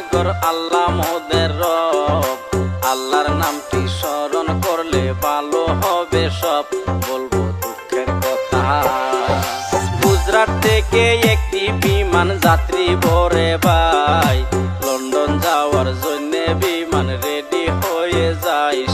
সাগর, আল্লাহ মোদের রব। আল্লাহর নামটি স্মরণ করলে ভালো হবে সব? বলব দুঃখের কথা। গুজরাট থেকে একটি বিমান যাত্রী ভরে ভাই। লন্ডন যাওয়ার জন্য বিমান রেডি হয়ে যায়।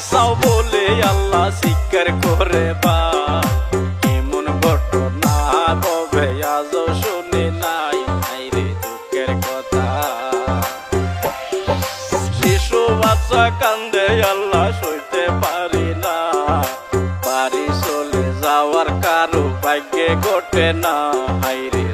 বাসাও বলে আল্লাহ স্বীকার করে বা। ঘটনা কবে আজও শুনি নাই। হাইরে দুঃখের কথা। শিশু বাচ্চা কান্দে আল্লাহ সইতে পারি না। বাড়ি চলে যাওয়ার কারও ভাগ্যে ঘটে না। হাইরে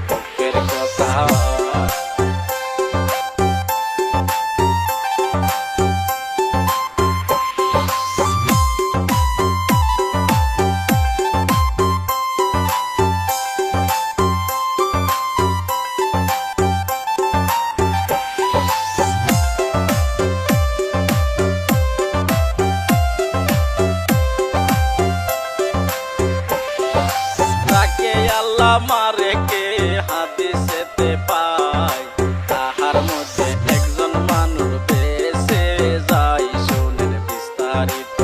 কে হাদিসেতে পায়? তাহার মধ্যে একজন মানুষ বেঁচে যায় শোনেন বিস্তারিত।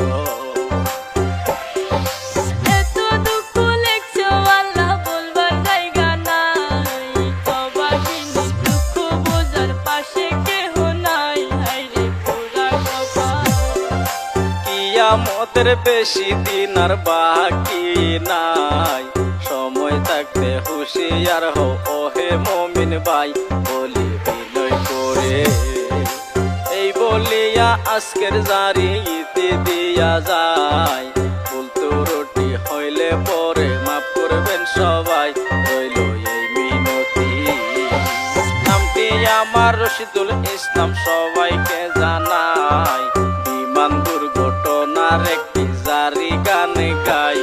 কিয়ামতের বেশি দিন আর বাকি নাই। সময় থাকতে হুঁশিয়ার হো ওহে মমিন ভাই। বলি বিনয় করে। এই বলিয়া আজকের জারি ইতি দিয়া যায়। ফুলতু রুটি হইলে পরে মাফ করবেন সবাই। রইল এই মিনতি। নামটি আমার রশিদুল ইসলাম, সবাইকে জানাই। বিমান দুর্ঘটনার একটি জারি গান গাই।